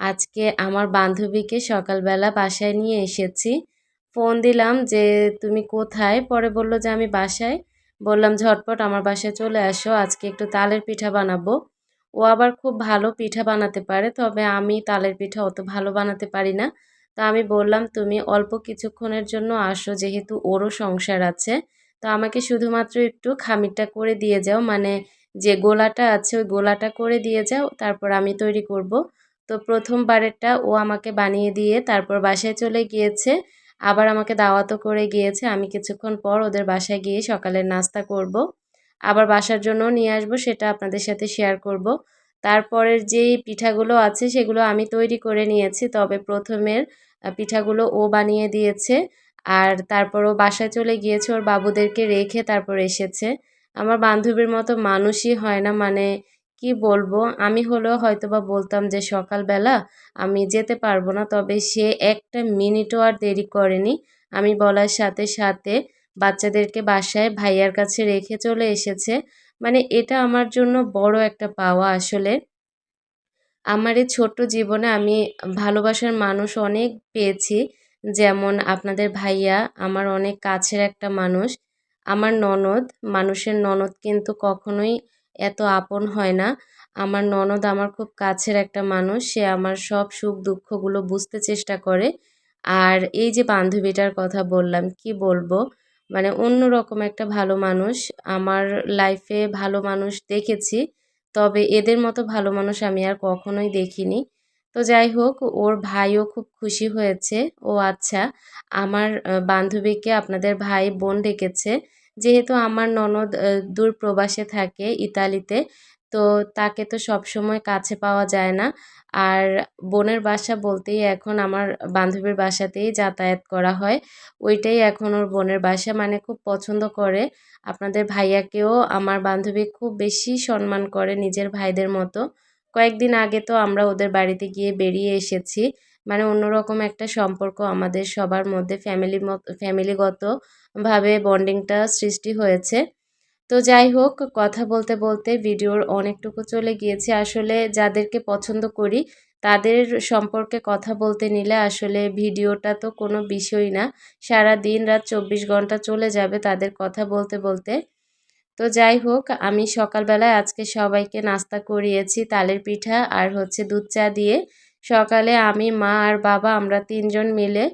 আজকে আমার বান্ধবীকে সকালবেলা বাসায় নিয়ে এসেছি। ফোন দিলাম যে, তুমি কোথায়? পরে বলল যে, আমি বাসায়। বললাম, ঝটপট আমার বাসায় চলে আসো, আজকে একটু তালের পিঠা বানাবো। ও আবার খুব ভালো পিঠা বানাতে পারে, তবে আমি তালের পিঠা অত ভালো বানাতে পারি না। তো আমি বললাম, তুমি অল্প কিছুক্ষণের জন্য আসো, যেহেতু ওরও সংসার আছে। তো আমাকে শুধুমাত্র একটু খামিরটা করে দিয়ে যাও। মানে যে গোলাটা আছে, ওই গোলাটা করে দিয়ে যাও, তারপর আমি তৈরি করব। তো প্রথমবারেরটা ও আমাকে বানিয়ে দিয়ে তারপর বাসায় চলে গিয়েছে। আবার আমাকে দাওয়াতও করে গিয়েছে। আমি কিছুক্ষণ পর ওদের বাসায় গিয়ে সকালের নাস্তা করব। আবার বাসার জন্য নিয়ে আসব, সেটা আপনাদের সাথে শেয়ার করব। তারপরের যেই পিঠাগুলো আছে, সেগুলো আমি তৈরি করে নিয়েছি। তবে প্রথমের পিঠাগুলো ও বানিয়ে দিয়েছে। আর তারপর ও বাসায় চলে গিয়েছে। ওর বাবুদেরকে রেখে তারপর এসেছে। আমার বান্ধবীর মতো মানুষই হয় না। মানে কি বলব? আমি হলেও হয়তো বা বলতাম যে সকালবেলা আমি যেতে পারব না, তবে সে একটা মিনিটও আর দেরি করেনি। আমি বলার সাথে সাথে বাচ্চাদেরকে বাসায় ভাইয়ার কাছে রেখে চলে এসেছে। মানে এটা আমার জন্য বড় একটা পাওয়া আসলে। আমার এই ছোট্ট জীবনে আমি ভালোবাসার মানুষ অনেক পেয়েছি। যেমন আপনাদের ভাইয়া আমার অনেক কাছের একটা মানুষ। আমার ননদ, মানুষের ননদ কিন্তু কখনোই এত আপন হয় না। আমার ননদ আমার খুব কাছের একটা মানুষ, সে আমার সব সুখ দুঃখগুলো বুঝতে চেষ্টা করে। আর এই যে বান্ধবীটার কথা বললাম, কি বলব? মানে অন্যরকম একটা ভালো মানুষ। আমার লাইফে ভালো মানুষ দেখেছি, তবে এদের মতো ভালো মানুষ আমি আর কখনোই দেখিনি। তো যাই হোক, ওর ভাইও খুব খুশি হয়েছে। ও আচ্ছা আমার বান্ধবীকে আপনাদের ভাই বোন ডেকেছে। যেহেতু আমার ননদ দূর প্রবাসে থাকে ইতালিতে, তো তাকে তো সব সময় কাছে পাওয়া যায় না। আর বোনের বাসা বলতেই এখন আমার বান্ধবীর বাসাতেই যাতায়াত করা হয়। ওইটাই এখন ওর বোনের বাসা মানে খুব পছন্দ করে। আপনাদের ভাইয়াকেও আমার বান্ধবী খুব বেশি সম্মান করে নিজের ভাইদের মতো। কয়েকদিন আগে তো আমরা ওদের বাড়িতে গিয়ে বেরিয়ে এসেছি। মানে অন্যরকম একটা সম্পর্ক আমাদের সবার মধ্যে ফ্যামিলি মতো ফ্যামিলিগতভাবে বন্ডিংটা সৃষ্টি হয়েছে। তো যাই হোক, কথা বলতে বলতে ভিডিওর অনেকটুকু চলে গিয়েছে। আসলে যাদেরকে পছন্দ করি, তাদের সম্পর্কে কথা বলতে নিলে আসলে ভিডিওটা তো কোনো বিষয়ই না। সারা দিন রাত চব্বিশ ঘণ্টা চলে যাবে তাদের কথা বলতে বলতে। তো যাই হোক, আমি সকালবেলায় আজকে সবাইকে নাস্তা করিয়েছি, তালের পিঠা আর হচ্ছে দুধ চা দিয়ে। সকালে আমি, মা আর বাবা আমরা তিনজন মিলে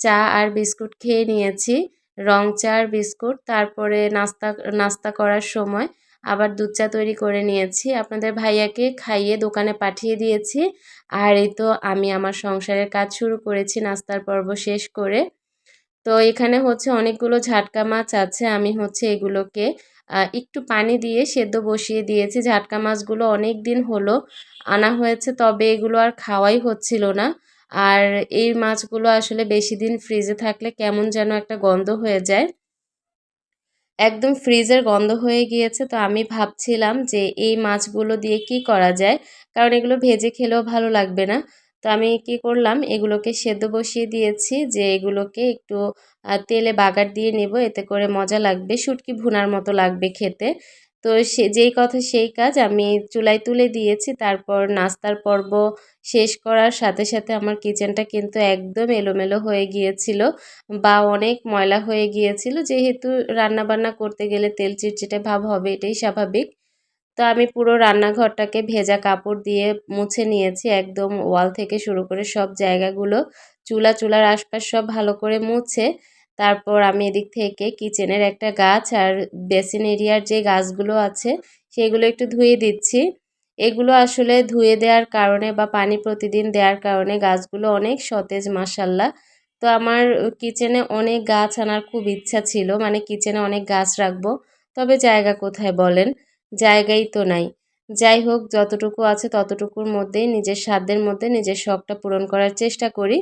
চা আর বিস্কুট খেয়ে নিয়েছি। রং, চা আর বিস্কুট। তারপরে নাস্তা নাস্তা করার সময় আবার দুধ চা তৈরি করে নিয়েছি। আপনাদের ভাইয়াকে খাইয়ে দোকানে পাঠিয়ে দিয়েছি। আর এই তো আমি আমার সংসারের কাজ শুরু করেছি, নাস্তার পর্ব শেষ করে। তো এখানে হচ্ছে অনেকগুলো ঝাটকা মাছ আছে। আমি হচ্ছে এগুলোকে একটু পানি দিয়ে সেদ্ধ বসিয়ে দিয়েছি। ঝাটকা মাছগুলো অনেক দিন হলো আনা হয়েছে, তবে এগুলো আর খাওয়াই হচ্ছিল না। আর এই মাছগুলো আসলে বেশি দিন ফ্রিজে থাকলে কেমন যেন একটা গন্ধ হয়ে যায়। একদম ফ্রিজের গন্ধ হয়ে গিয়েছে, তো আমি ভাবছিলাম যে এই মাছগুলো দিয়ে কি করা যায়? কারণ এগুলো ভেজে খেলেও ভালো লাগবে না। তো আমি কি করলাম, এগুলোকে সেদ্ধ বসিয়ে দিয়েছি যে এগুলোকে একটু তেলে বাগার দিয়ে নেব, এতে করে মজা লাগবে, শুটকি ভুনার মতো লাগবে খেতে। তো সে, যেই কথা সেই কাজ আমি চুলায় তুলে দিয়েছি। তারপর নাস্তার পর্ব শেষ করার সাথে সাথে আমার কিচেনটা কিন্তু একদম এলোমেলো হয়ে গিয়েছিল বা অনেক ময়লা হয়ে গিয়েছিল। যেহেতু রান্নাবান্না করতে গেলে তেল চিটচিটে ভাব হবে, এটাই স্বাভাবিক। তো আমি পুরো রান্নাঘরটাকে ভেজা কাপড় দিয়ে মুছে নিয়েছি, একদম ওয়াল থেকে শুরু করে সব জায়গাগুলো। চুলা চুলার আশপাশ সব ভালো করে মুছে তারপর আমি এদিক থেকে কিচেনের একটা গাছ আর বেসিন এরিয়ার যে গাছগুলো আছে, সেগুলো একটু ধুয়ে দিচ্ছি। এগুলো আসলে ধুয়ে দেওয়ার কারণে বা পানি প্রতিদিন দেওয়ার কারণে গাছগুলো অনেক সতেজ মাসাল্লাহ তো আমার কিচেনে অনেক গাছ আনার খুব ইচ্ছা ছিল মানে কিচেনে অনেক গাছ রাখব। তবে জায়গা কোথায় বলেন? জায়গাই তো নাই। যাই হোক, যতটুকু আছে ততটুকুর মধ্যেই, নিজের সাধ্যের মধ্যে নিজের শখটা পূরণ করার চেষ্টা করি।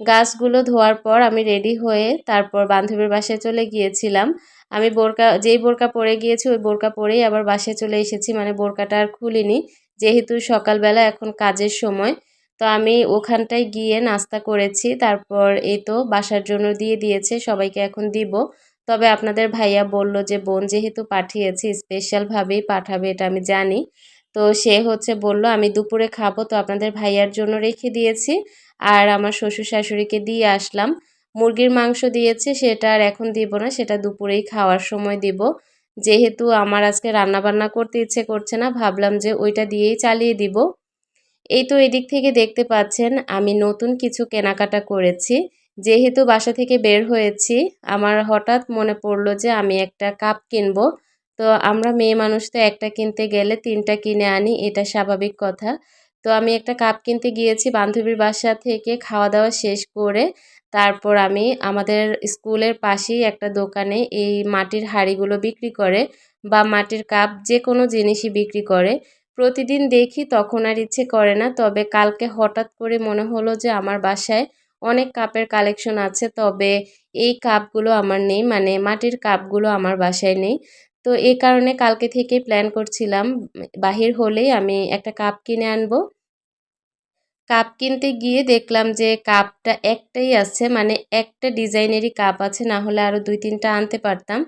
গাছগুলো ধোয়ার পর আমি রেডি হয়ে তারপর বান্ধবীর বাসায় চলে গিয়েছিলাম। আমি বোরকা, যেই বোরকা পরে গিয়েছি ওই বোরকা পরেই আবার বাসায় চলে এসেছি মানে বোরকাটা আর খুলিনি, যেহেতু সকালবেলা এখন কাজের সময়। তো আমি ওখানটায় গিয়ে নাস্তা করেছি, তারপর এই তো বাসার জন্য দিয়ে দিয়েছে, সবাইকে এখন দিব। তবে আপনাদের ভাইয়া বলল যে, বোন যেহেতু পাঠিয়েছি স্পেশালভাবেই পাঠাবে, এটা আমি জানি। তো সে হচ্ছে বলল, আমি দুপুরে খাব, তো আপনাদের ভাইয়ার জন্য রেখে দিয়েছি। আর আমার শ্বশুর শাশুড়িকে দিয়ে আসলাম। মুরগির মাংস দিয়েছে, সেটা আর এখন দিব না, সেটা দুপুরেই খাওয়ার সময় দিব। যেহেতু আমার আজকে রান্নাবান্না করতে ইচ্ছে করছে না, ভাবলাম যে ওইটা দিয়েই চালিয়ে দিব। এই তো এদিক থেকে দেখতে পাচ্ছেন, আমি নতুন কিছু কেনাকাটা করেছি। যেহেতু বাসা থেকে বের হয়েছি, আমার হঠাৎ মনে পড়ল যে আমি একটা কাপ কিনবো। তো আমরা মেয়ে মানুষ তো একটা কিনতে গেলে তিনটা কিনে আনি, এটা স্বাভাবিক কথা। তো আমি একটা কাপ কিনতে গিয়েছি বান্ধবীর বাসা থেকে, খাওয়া দাওয়া শেষ করে তারপর আমি আমাদের স্কুলের পাশেই একটা দোকানে এই মাটির হাঁড়িগুলো বিক্রি করে বা মাটির কাপ যে কোনো জিনিসই বিক্রি করে। প্রতিদিন দেখি তখন আর ইচ্ছে করে না, তবে কালকে হঠাৎ করে মনে হলো যে আমার বাসায় অনেক কাপের কালেকশন আছে, তবে এই কাপগুলো আমার নেই মানে মাটির কাপগুলো আমার বাসায় নেই। তো এই কারণে কালকে থেকেই প্ল্যান করছিলাম, বাহির হলেই আমি একটা কাপ কিনে আনব। কাপ কিনতে গিয়ে দেখলাম যে কাপটা একটাই আছে মানে একটা ডিজাইনেরই কাপ আছে, না হলে আরও দুই তিনটা আনতে পারতাম।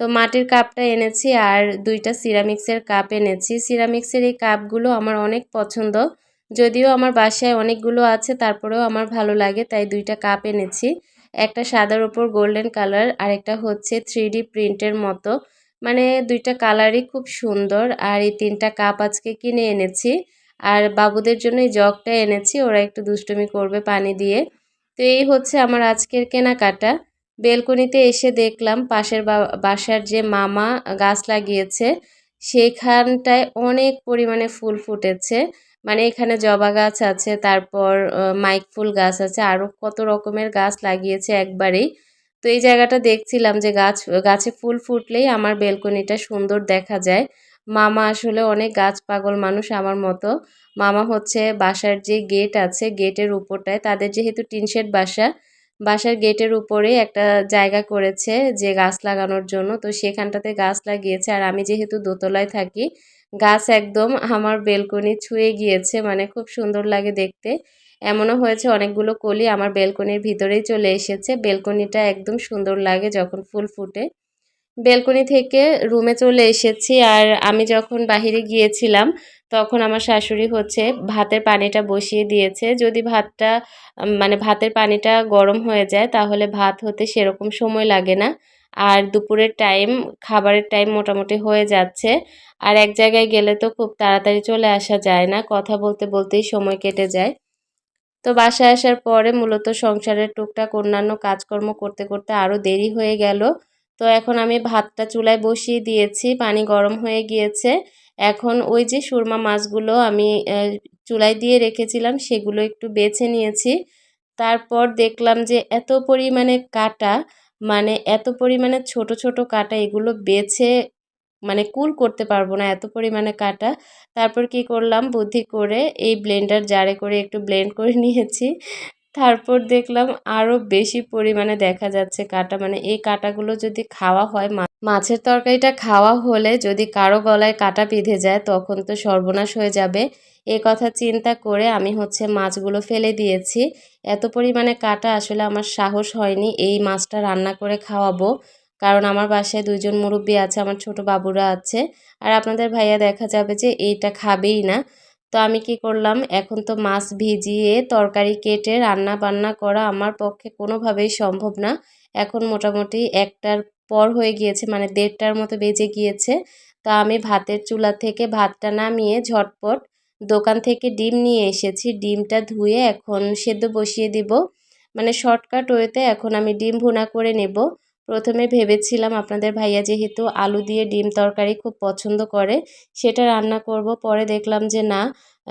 তো মাটির কাপটা এনেছি আর দুইটা সিরামিক্সের কাপ এনেছি। সিরামিক্সের এই কাপগুলো আমার অনেক পছন্দ। যদিও আমার বাসায় অনেকগুলো আছে, তারপরেও আমার ভালো লাগে, তাই দুইটা কাপ এনেছি। একটা সাদার ওপর গোল্ডেন কালার আর একটা হচ্ছে থ্রি প্রিন্টের মতো। মানে দুইটা কালারই খুব সুন্দর। আর এই তিনটা কাপ আজকে কিনে এনেছি। আর বাবুদের জন্য এই জগটা এনেছি, ওরা একটু দুষ্টুমি করবে পানি দিয়ে। তো এই হচ্ছে আমার আজকের কেনাকাটা। বেলকনিতে এসে দেখলাম পাশের বাসার যে মামা গাছ লাগিয়েছে, সেখানটায় অনেক পরিমাণে ফুল ফুটেছে। মানে এখানে জবা গাছ আছে, তারপর মাইক ফুল গাছ আছে আরও কত রকমের গাছ লাগিয়েছে একবারেই। তো এই জায়গাটা দেখছিলাম যে গাছ, গাছে ফুল ফুটলেই আমার বেলকনিটা সুন্দর দেখা যায়। মামা আসলে অনেক গাছ পাগল মানুষ আমার মতো। মামা হচ্ছে বাসার যে গেট আছে, গেটের উপরটায়, তাদের যেহেতু টিনশেড বাসা, বাসার গেটের উপরে একটা জায়গা করেছে যে গাছ লাগানোর জন্য। তো সেখানটাতে গাছ লাগিয়েছে আর আমি যেহেতু দোতলায় থাকি, গাছ একদম আমার বেলকনি ছুঁয়ে গিয়েছে মানে খুব সুন্দর লাগে দেখতে। এমনও হয়েছে, অনেকগুলো কলি আমার বেলকনির ভিতরেই চলে এসেছে। বেলকনিটা একদম সুন্দর লাগে যখন ফুল ফুটে। বেলকনি থেকে রুমে চলে এসেছি আর আমি যখন বাহিরে গিয়েছিলাম, তখন আমার শাশুড়ি হচ্ছে ভাতের পানিটা বসিয়ে দিয়েছে। যদি ভাতটা মানে ভাতের পানিটা গরম হয়ে যায়, তাহলে ভাত হতে সেরকম সময় লাগে না। আর দুপুরের টাইম, খাবারের টাইম মোটামুটি হয়ে যাচ্ছে। আর এক জায়গায় গেলে তো খুব তাড়াতাড়ি চলে আসা যায় না, কথা বলতে বলতেই সময় কেটে যায়। তো বাসায় আসার পরে মূলত সংসারের টুকটাক অন্যান্য কাজকর্ম করতে করতে আরও দেরি হয়ে গেল। তো এখন আমি ভাতটা চুলায় বসিয়ে দিয়েছি, পানি গরম হয়ে গিয়েছে। এখন ওই যে সুরমা মাছগুলো আমি চুলায় দিয়ে রেখেছিলাম সেগুলো একটু বেছে নিয়েছি। তারপর দেখলাম যে এত পরিমাণে কাটা মানে এত পরিমাণে ছোট ছোট কাটা এগুলো বেছে মানে কুল করতে পারব না এত পরিমাণে কাটা। তারপর কি করলাম? বুদ্ধি করে এই ব্লেন্ডার জারে করে একটু ব্লেন্ড করে নিয়েছি। তারপর দেখলাম আরও বেশি পরিমাণে দেখা যাচ্ছে কাটা। মানে এই কাটাগুলো যদি খাওয়া হয় মাছের তরকারিটা খাওয়া হলে যদি কারও গলায় কাটা বিঁধে যায়, তখন তো সর্বনাশ হয়ে যাবে। এ কথা চিন্তা করে আমি হচ্ছে মাছগুলো ফেলে দিয়েছি। এত পরিমাণে কাটা আসলে আমার সাহস হয়নি এই মাছটা রান্না করে খাওয়াবো। কারণ আমার বাসায় দুজন মুরব্বী আছে, আমার ছোট বাবুরা আছে। আর আপনাদের ভাইয়া দেখা যাবে যে এইটা খাবেই না। তো আমি কি করলাম, এখন তো মাছ ভিজিয়ে তরকারি কেটে রান্না বান্না করা আমার পক্ষে কোনোভাবেই সম্ভব না। এখন মোটামুটি একটার পর হয়ে গিয়েছে মানে দেড়টার মতো বেজে গিয়েছে। তা আমি ভাতের চুলা থেকে ভাতটা নামিয়ে ঝটপট দোকান থেকে ডিম নিয়ে এসেছি। ডিমটা ধুয়ে এখন সেদ্ধ বসিয়ে দিব। মানে শর্টকাট ওয়েতে এখন আমি ডিম ভুনা করে নেব। প্রথমে ভেবেছিলাম আপনাদের ভাইয়া যেহেতু আলু দিয়ে ডিম তরকারি খুব পছন্দ করে, সেটা রান্না করব। পরে দেখলাম যে না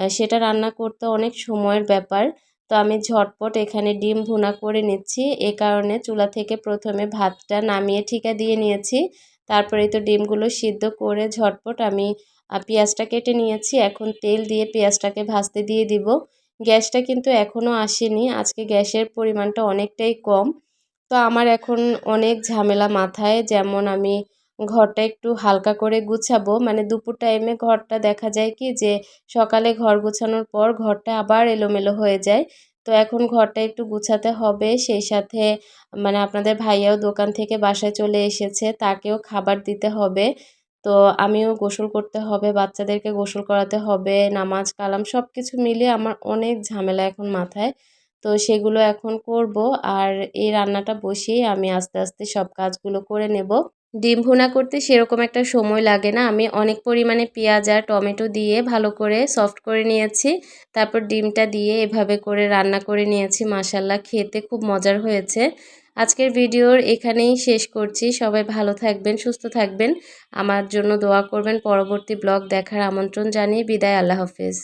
সেটা রান্না করতে অনেক সময়ের ব্যাপার। তো আমি ঝটপট এখানে ডিম ভুনা করে নিচ্ছি। এ কারণে চুলা থেকে প্রথমে ভাতটা নামিয়ে ঠিকা দিয়ে নিয়েছি। তারপরে তো ডিমগুলো সিদ্ধ করে ঝটপট আমি পেঁয়াজটা কেটে নিয়েছি। এখন তেল দিয়ে পেঁয়াজটাকে ভাজতে দিয়ে দিব। গ্যাসটা কিন্তু এখনও আসেনি। আজকে গ্যাসের পরিমাণটা অনেকটাই কম। তো আমার এখন অনেক ঝামেলা মাথায়। যেমন আমি ঘরটা একটু হালকা করে গুছাবো। মানে দুপুর টাইমে ঘরটা দেখা যায় কি যে, সকালে ঘর গুছানোর পর ঘরটা আবার এলোমেলো হয়ে যায়। তো এখন ঘরটা একটু গুছাতে হবে। সেই সাথে মানে আপনাদের ভাইয়াও দোকান থেকে বাসায় চলে এসেছে, তাকেও খাবার দিতে হবে। তো আমিও গোসল করতে হবে, বাচ্চাদেরকে গোসল করাতে হবে নামাজ কালাম সব কিছু মিলিয়ে আমার অনেক ঝামেলা এখন মাথায়। তো সেগুলো এখন করব। আর এই রান্নাটা বসিয়ে আমি আস্তে আস্তে সব কাজগুলো করে নেব। ডিম ভুনা করতে সেরকম একটা সময় লাগে না। আমি অনেক পরিমাণে পেঁয়াজ আর টমেটো দিয়ে ভালো করে সফট করে নিয়েছি। তারপর ডিমটা দিয়ে এভাবে করে রান্না করে নিয়েছি। মাসাল্লাহ খেতে খুব মজার হয়েছে। আজকের ভিডিওর এখানেই শেষ করছি। সবাই ভালো থাকবেন, সুস্থ থাকবেন। আমার জন্য দোয়া করবেন। পরবর্তী ব্লগ দেখার আমন্ত্রণ জানিয়ে বিদায়। আল্লাহ হাফেজ।